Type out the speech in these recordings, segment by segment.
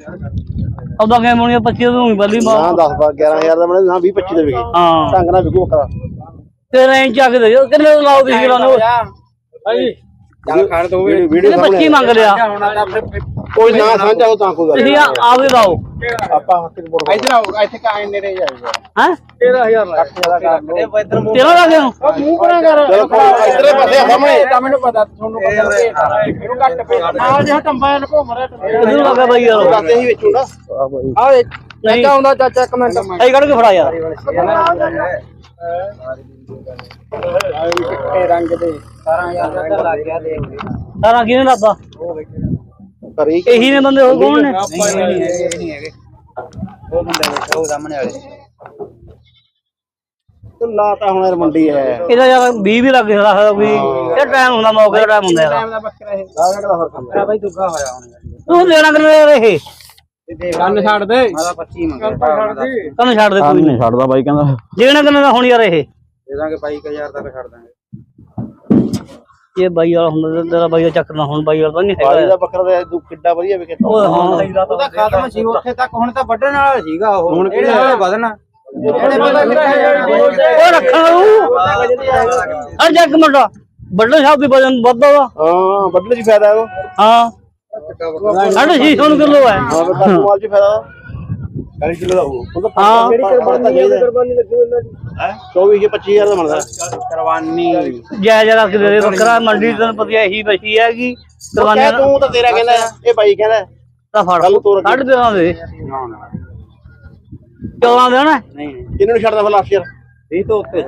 ਉਹਦਾ ਕਿਵੇਂ ਮੋਣੀ 25 ਤੋਂ ਬੱਲੀ ਨਾ ਮਾਰ 10 11000 ਦਾ ਮੈਨੂੰ ਨਾ 20 25 ਦੇ ਵਿਕੇ ਹਾਂ। ਢੰਗ ਨਾਲ ਵਿਕੂ ਬੱਕਰਾ। ਤੇ ਰੇਂਜ ਚੱਕ ਦੇ। ਜੋ ਕਿੰਨੇ ਦਾ ਲਾਓ ਤੁਸੀਂ ਕਿਰਾਨੋ ਚੱਲ ਖੜ ਦੋ ਵੀਡੀਓ ਇਹਨੇ 25 ਮੰਗ ਲਿਆ। ਕੋਈ ਨਾ ਸਾਂਝਾ ਹੋ ਤਾਂ ਕੋਈ ਗੱਲ ਤੁਸੀਂ ਆ ਆਪ ਹੀ ਲਾਓ। ਆਪਾਂ ਹੱਥ ਰਿਪੋਰਟ ਇੱਧਰ ਆਓ ਇੱਥੇ ਕਾਇ ਨੇੜੇ ਜਾਏਗਾ ਹੈ? 13000 ਲੱਖ ਜ਼ਿਆਦਾ ਕਰ ਲੋ ਇੱਧਰ ਤੇਰਾ ਲੱਗੇ ਨੂੰ ਮੂੰਹ ਕਰਾਂ ਕਰ। ਚਲੋ ਇਧਰੇ ਪਾਸੇ ਆ ਸਾਹਮਣੇ। ਤਾਂ ਮੈਨੂੰ ਪਤਾ ਤੁਹਾਨੂੰ ਪਤਾ ਇਹਨੂੰ ਘੱਟ ਪੇ ਨਾਲ ਜਿਹਾ ਟੰਬਾ ਲਕੋ ਮਰਿਆ ਕਿਦੋਂ ਲੱਗਾ ਬਾਈ ਯਾਰ। ਦੱਸੇ ਹੀ ਵੇਚੂਗਾ ਆ ਨਹੀਂ। ਆਉਂਦਾ ਚਾਚਾ ਇੱਕ ਮਿੰਟ। ਸਹੀ ਕੱਢ ਕੇ ਫੜਾ ਯਾਰ। ਰੰਗ ਦੇ। 17000 ਦਾ ਲੱਗ ਗਿਆ ਦੇਖ। ਸਾਰਾ ਕਿਹਨੇ ਕਰੀ ਇਹੀ ਨੇ ਬੰਦੇ ਹੋਰ ਕੌਣ ਨੇ? ਨਹੀਂ ਹੈਗੇ। ਉਹ ਮੁੰਡੇ ਬੈਠਾ ਉਹ ਸਾਹਮਣੇ ਵਾਲੇ। ਤੂੰ ਲਾਤਾ ਹੁਣ ਯਾਰ ਮੰਡੀ ਹੈ। ਇਹਦਾ ਯਾਰ 20 ਵੀ ਲੱਗ ਸਕਦਾ ਕੋਈ ਇਹ ਟਾਈਮ ਹੁੰਦਾ ਮੌਕੇ ਦਾ ਟਾਈਮ ਹੁੰਦਾ ਯਾਰ ਦਾ ਬੱਕਰਾ ਇਹ। ਲਾਗਾ ਦਾ ਬਾਈ ਦੁੱਗਾ ਹੋਇਆ ਹੁਣ। ਤੂੰ ਕਿੰਨੇ ਦਾ ਇਹ? ਕੰਨ ਛੱਡ ਦੇ। ਮੈਂ 25 ਮੰਗਿਆ। ਤੈਨੂੰ ਛੱਡ ਦੇ। ਕੋਈ ਨਹੀਂ। ਛੱਡਦਾ ਬਾਈ ਕਹਿੰਦਾ। ਦੇਣਾ ਕਿੰਨੇ ਦਾ ਹੁਣ ਯਾਰ ਇਹ? ਦੇ ਦਾਂਗੇ 22000 ਤੱਕ ਛੱਡ ਦਾਂਗੇ। ਇਹ ਬਾਈ ਵਾਲਾ ਹੁੰਦਾ ਤੇ ਤੇਰਾ ਬਾਈ ਦਾ ਚੱਕਣਾ ਹੁਣ ਬਾਈ ਵਾਲਾ ਤਾਂ ਨਹੀਂ ਬਾਈ ਹੈਗਾ ਦਾ ਬੱਕਰਾ ਦਾ ਦੁੱਖ ਕਿੱਡਾ ਵਧੀਆ ਵਿਕੇ ਉਹ ਹਾਂ। ਉਹਦਾ ਖਾਤਮਾ ਸੀ ਉੱਥੇ ਤੱਕ ਹੁਣ ਤਾਂ ਵੱਢਣ ਵਾਲਾ ਸੀਗਾ ਉਹ। ਹੁਣ ਕਿਹੜੇ ਵਾਲੇ ਵਧਣਾ। ਇਹਨੇ ਪਤਾ ਉਹ ਰੱਖਣਾ ਨੂੰ ਹਰ ਜੱਗ ਮੁੰਡਾ ਵੱਡੇ ਸਾਹਿਬ ਦੀ ਵਜਨ ਵੱਧਦਾ ਵਾ। ਹਾਂ ਵੱਢਣ ਚ ਫਾਇਦਾ ਉਹ। ਹਾਂ। ਸਾਢੇ ਛੇ ਸੌ ਨੂੰ ਕਿਲੋ ਹੈ। ਹਾਂ ਬੇਟਾ ਕਮਾਲ ਚ ਫਾਇਦਾ 40 ਕਿਲੋ ਦਾ ਉਹ ਹਾਂ। ਕਿਹੜੀ ਕੁਰਬਾਨੀ ਕੁਰਬਾਨੀ ਲੱਗੂ ਇਹਨਾਂ ਦੀ। ਹੈ 24 ਕੇ 25000 ਦਾ ਬਣਦਾ। ਕੁਰਬਾਨੀ। ਜੈ ਜੈ ਰੱਖ ਦੇ ਬੱਕਰਾ ਮੰਡੀ ਤੋਂ ਪਤਿਆ ਇਹੀ ਬਚੀ ਹੈਗੀ। ਦਵਾਈਆਂ ਤੂੰ ਤਾਂ ਤੇਰਾ ਕਹਿੰਦਾ ਇਹ ਬਾਈ ਕਹਿੰਦਾ ਦਾ ਫੜ। ਕੱਢ ਦੇ ਉਹਨਾਂ ਦੇ ਨਾ ਨਾ 14 ਦੇਣਾ ਨਹੀਂ। ਕਿਹਨੂੰ ਨੀ ਛੱਡਦਾ ਫਿਰ ਲਾਸਟ ਯਾਰ ਇਹ ਤੋਂ ਉੱਤੇ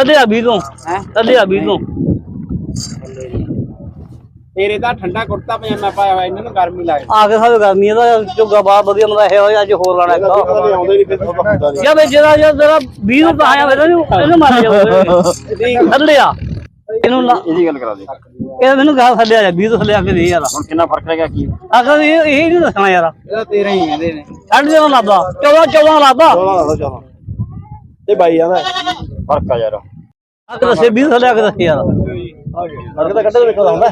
ਅੱਧੇ ਆ 20 ਤੋਂ। ਹੈ? ਅੱਧੇ ਆ 20 ਤੋਂ। ਤੇਰੇ ਤਾਂ ਠੰਡਾ ਕੁੜਤਾ ਪਜਾਮਾ ਪਾਇਆ ਹੋਇਆ ਇਹਨਾਂ ਨੂੰ ਗਰਮੀ ਲੱਗਦੀ। ਆ ਕੇ ਸਾਡੇ ਗਰਮੀ ਦਾ ਝੁੱਗਾ ਬਾਹਰ ਵਧੀਆ ਮਦਾ ਹੈ ਹੋਇਆ ਅੱਜ ਹੋਰ ਲਾਣਾ ਇੱਕ। ਕਦੇ ਆਉਂਦੇ ਨਹੀਂ ਫਿਰ। ਹੁੰਦਾ ਨਹੀਂ ਜਾਂ ਵੇ ਜਿਹੜਾ ਜਿਹੜਾ ਤੇਰਾ 20 ਨੂੰ ਤਾਂ ਆਇਆ ਵੇ ਇਹਨੂੰ ਮਾਰ ਜਾ ਥੱਲੇ ਆ ਇਹਨੂੰ ਲਾ- ਇਹਦੀ ਗੱਲ ਕਰਾ ਦੇ। ਇਹ ਮੈਨੂੰ ਕਹਾ ਥੱਲੇ ਆ ਜਾ 20 ਤੋਂ ਥੱਲੇ ਆ ਕੇ ਦੇ ਯਾਰ। ਹੁਣ ਕਿੰਨਾ ਫ਼ਰਕ ਰਹਿ ਗਿਆ ਕੀ? ਆਖਰ ਇਹ ਇਹ ਨਹੀਂ ਦੱਸਣਾ ਯਾਰ। ਇਹਦਾ ਤੇਰਾ ਹੀ ਕਹਿੰਦੇ ਨੇ। ਸਾਢੇ ਦੇ ਲਾਦਾ 14 14 ਲਾਦਾ 16 ਦਾ ਚਲੋ ਇਹ ਬਾਈ ਆਂਦਾ ਫ਼ਰਕ ਆ ਯਾਰ। ਆ ਕੇ ਦੱਸੇ 20 ਥੱਲੇ ਆ ਕੇ ਦੱਸੇ ਯਾਰ। ਤਾਂ ਕੱਢੇ ਦੇਖੋ ਹੁੰਦਾ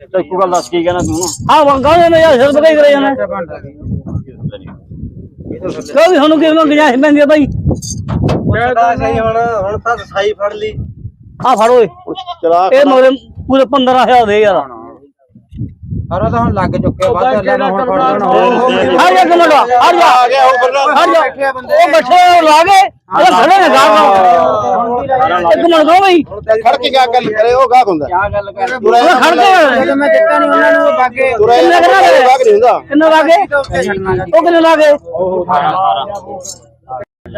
ਤੇ ਇੱਕੋ ਗੱਲ ਦੱਸ ਕੀ ਕਹਿਣਾ ਤੂੰ। ਹਾਂ ਵੰਗਾ ਨੇ ਯਾਰ ਸਿਰ ਬਕਾਈ ਕਰੇ ਜਾਣਾ। ਕਿਉਂ ਵੀ ਤੁਹਾਨੂੰ ਕਿਵੇਂ ਗੁੰਜਾਇਸ਼ ਪੈਂਦੀ ਆ ਬਾਈ? ਕਹਿੰਦਾ ਸਹੀ ਹੁਣ ਹੁਣ ਤਾਂ ਸਹੀ ਫੜ ਲਈ। ਆ ਫੜ ਓਏ। ਚਲਾ ਇਹ ਮਗਰੇ ਪੂਰੇ 15000 ਦੇ ਯਾਰ। ਹਰਾ ਤਾਂ ਹੁਣ ਲੱਗ ਚੁੱਕਿਆ ਵੱਧ ਲੈਣਾ ਹੁਣ ਫੜ ਲੈਣਾ। ਹਰ ਜਾ ਕਮੜਾ ਹਰ ਜਾ। ਆ ਗਿਆ ਉਹ ਬੰਦਾ। ਹਰ ਜਾ। ਉਹ ਬੱਚੇ ਲਾ ਕੇ। ਉਹ ਖੜੇ ਨੇ ਗਾਹ। ਇੱਕ ਮਿੰਟ ਦੋ ਬਈ। ਖੜ ਕੇ ਕਿਆ ਗੱਲ ਕਰੇ ਉਹ ਗਾਹਕ ਹੁੰਦਾ? ਕੀ ਗੱਲ ਕਰ? ਉਹ ਖੜ ਕੇ ਮੈਂ ਦਿੱਤਾ ਨਹੀਂ ਉਹਨਾਂ ਨੂੰ ਬਾਗੇ ਕਿੰਨੇ ਕਿੰਨਾ ਦੇ? ਗਾਹਕ ਨਹੀਂ ਹੁੰਦਾ। ਕਿੰਨੇ ਲਾ ਕੇ ਉਹ ਕਿੰਨੇ ਲਾ ਕੇ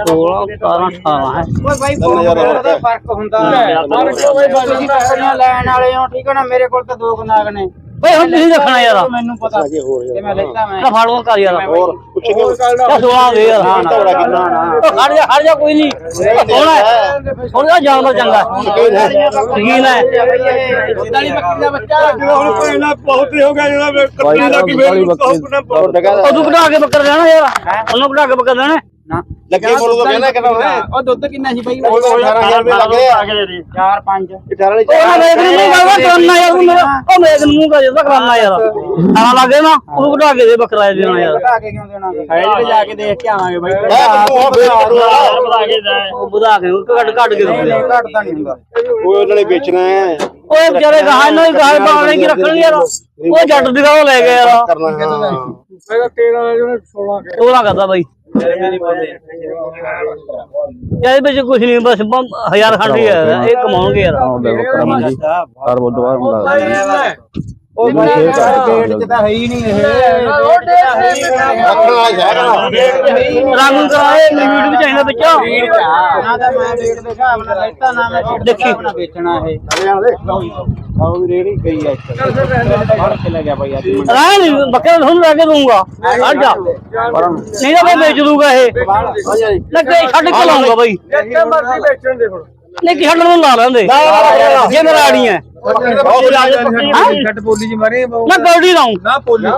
16 17 18 ਹੈ। ਓਏ ਬਾਈ ਬਹੁਤ ਦਾ ਫ਼ਰਕ ਹੁੰਦਾ। ਤੁਸੀਂ ਬੱਕਰੀਆਂ ਲੈਣ ਵਾਲੇ ਹੋ ਠੀਕ ਹੈ ਨਾ? ਮੇਰੇ ਕੋਲ ਤਾਂ ਦੋ ਕਨਾਗ ਨੇ। ਬਈ ਹੁਣ ਤੁਸੀਂ ਦੇਖਣਾ ਯਾਰ। ਮੈਨੂੰ ਪਤਾ। ਤੇ ਮੈਂ ਲੈਤਾ ਮੈਂ। ਨਾ ਫੜੋ ਕਰ ਯਾਰ। ਹੋਰ ਕੁਛ ਨਹੀਂ ਕਿਆ 16 ਦੇ ਯਾਰ ਹਾਂ ਕਿੰਨਾ ਉਹ ਖੜ ਜਾ ਖੜ ਜਾ ਕੋਈ ਨਹੀਂ। ਸੋਹਣਾ ਹੈ। ਸੋਹਣਾ ਜਾਨਵਰ ਚੰਗਾ ਯਕੀਨ ਹੈ। ਵਾਲੀ ਬੱਕਰੀ ਦਾ ਬੱਚਾ ਹੁਣ ਪਹਿਲਾਂ ਬਹੁਤ ਹੀ ਹੋ ਗਿਆ ਜਿਹੜਾ ਕੱਟੀ ਦਾ ਕਿ ਹੋਰ ਟਕਾ ਉਹ ਤੂੰ ਕਢਾ ਕੇ ਬੱਕਰ ਦੇਣਾ ਯਾਰ। ਉਹਨੂੰ ਕਢਾ ਕੇ ਬੱਕਰ ਦੇਣਾ ਨਾ। ਲੱਗੇ ਬੋਲੋ ਤਾਂ ਕਹਿੰਦਾ ਕਿੰਨਾ ਹੋਣਾ ਉਹ ਦੁੱਧ ਕਿੰਨਾ ਸੀ ਬਾਈ? ਉਹ 18000 ਰੁਪਏ ਲੱਗੇ ਆ। 4 5 18 ਨਹੀਂ ਉਹ ਨਾ ਵੇਖ ਨੂੰ ਮੂੰਹ ਕਰਦਾ ਕਰਨਾ ਯਾਰ ਤੂੰ ਮੇਰਾ ਉਹ ਵੇਖ ਨੂੰ ਮੂੰਹ ਕਰ ਜਾਂਦਾ ਕਰਨਾ ਯਾਰ। ਆਣਾ ਲੱਗੇ ਨਾ ਉਹ ਕਢਾ ਕੇ ਦੇ ਬੱਕਰਾ ਇਹ ਦੇਣਾ ਯਾਰ। ਘਟਾ ਕੇ ਕਿਉਂ ਦੇਣਾ? ਸਾਈਡ ਤੇ ਜਾ ਕੇ ਦੇਖ ਕੇ ਆਵਾਂਗੇ ਬਾਈ। ਉਹ ਵਧਾ ਕੇ ਉਹ ਕੱਢ ਕੱਢ ਕੇ ਦਿੰਦੇ ਆ। ਘਟਦਾ ਨਹੀਂ ਹੁੰਦਾ। ਉਹ ਉਹਨਾਂ ਨੇ ਵੇਚਣਾ ਹੈ। ਓਏ ਵਿਚਾਰੇ ਗਾਹ ਇਹਨਾਂ ਦੀ ਗਾਹ ਪਾਉਣੇ ਕੀ ਰੱਖਣ ਯਾਰ? ਉਹ ਜੱਟ ਦੀ ਗਾਹ ਲੈ ਗਿਆ ਯਾਰ ਕਰਨਾ ਹਾਂ। ਉਹ ਨਾ ਕਰਦਾ ਬਾਈ। ਯਾਰ ਇਹ ਵਿੱਚ ਕੁਝ ਨਹੀਂ ਬਸ ਹਜ਼ਾਰ ਖੰਡ ਹੀ ਹੈ। ਇਹ ਕਮਾਉਣਗੇ ਯਾਰ। ਬੱਕਰਾ ਮੰਡੀ ਹਰ ਬੁੱਧਵਾਰ ਹੁੰਦਾ। ਉਹ ਬਾਈ ਗੇਟ ਚ ਤਾਂ ਹੈ ਹੀ ਨਹੀਂ ਇਹ। ਰੱਖਣ ਰੰਗ ਕਰਾਏ ਲਿਮਿਟ ਵੀ ਚਾਹੀਦਾ ਵਿੱਚ। ਨਾ ਤਾਂ ਮੈਂ ਰੇਟ ਦੇ ਹਿਸਾਬ ਨਾਲ ਲੈਤਾ ਨਾ ਮੈਂ ਦੇਖੀ। ਵੇਚਣਾ ਇਹ। ਆਹ ਵੀ ਰੇੜੀ ਗਈ ਐ ਫੜ ਕੇ ਅੱਜ। ਰਾਹ ਨਹੀਂ ਬੱਕਰਾ ਤੁਹਾਨੂੰ ਲੈ ਕੇ ਦੂੰਗਾ ਹਟ ਜਾ ਨਹੀਂ ਤਾਂ ਮੈਂ ਵੇਚ ਦੂੰਗਾ ਇਹ। ਲੱਗੇ ਛੱਡ ਕੇ ਲਾਉਂਗਾ ਬਾਈ। ਨਹੀਂ ਕਿ ਛੱਡਣ ਨੂੰ ਲਾ ਲੈਂਦੇ। ਜੇ ਮੇਰਾ ਆੜੀ ਹੈ। ਛੱਟ ਬੋਲੀ ਜੀ ਮਾਰੇ ਨਾ ਗੌਡੀ ਲਾਉਂ। ਨਾ ਪੋਲੀ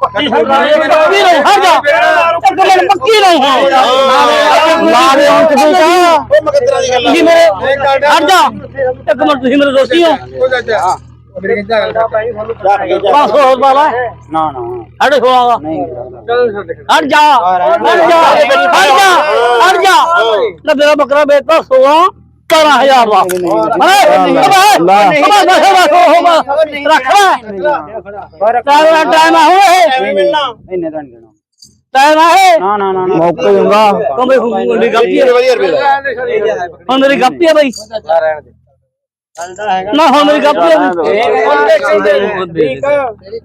ਪੱਕੀ ਲਾਉਂ ਹਟ ਜਾ। ਇੱਕ ਮਿੰਟ ਪੱਕੀ ਲਾਉਂ। ਹਾਂ ਮਾਰੇ ਹੁਣ ਕਿਦੋਂ ਕਾ ਉਹ ਮਗਦਰਾ ਦੀ ਗੱਲ ਤੁਸੀਂ ਮੇਰੇ ਹਟ ਜਾ ਇੱਕ ਮਿੰਟ ਤੁਸੀਂ ਮੇਰੇ ਦੋਸਤੀ ਹੋ ਬਸ ਹੋਰ ਬਾਲਾ ਨਾ ਨਾ ਸਾਢੇ 16 ਦਾ ਨਹੀਂ ਹਟ ਜਾ ਹਟ ਜਾ ਹਟ ਜਾ ਹਟ ਜਾ ਲੈ ਮੇਰਾ ਬੱਕਰਾ ਵੇਚਦਾ 16 17000 ਦਾ ਅਰੇ ਬਸ ਰੱਖ ਲੈ ਟਾਈਮ ਟਾਈਮ ਆ ਹੋਏ ਇੰਨੇ ਤਾਂ ਨਹੀਂ ਦੇਣਾ ਟਾਈਮ ਆ ਹੈ ਨਾ ਨਾ ਨਾ ਮੌਕੇ ਦੂੰਗਾ ਕੰਬੇ ਮੇਰੀ ਗਲਤੀ ਹੈ ਹੁਣ ਮੇਰੀ ਗਲਤੀ ਹੈ ਬਈ। ਨਾ ਹੁਣ ਮੇਰੀ ਗਲਤੀ ਹੈ।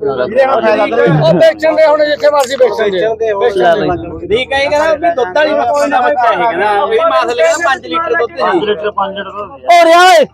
ਉਹ ਵੇਚਣ ਦੇ ਹੁਣ ਜਿੱਥੇ ਮਰਜ਼ੀ ਵੇਚਣ ਦੇ ਦੀ ਕਹੇਗਾ ਨਾ ਵੀ ਦੁੱਧ ਵਾਲੀ ਮਕੌਲ ਦਾ ਬੱਚਾ ਹੈਗਾ ਨਾ ਵੀ ਮਾਸ ਲੈਣਾ 5 ਲੀਟਰ ਦੁੱਧ ਦੀ। ਹੋ ਰਿਹਾ ਓਏ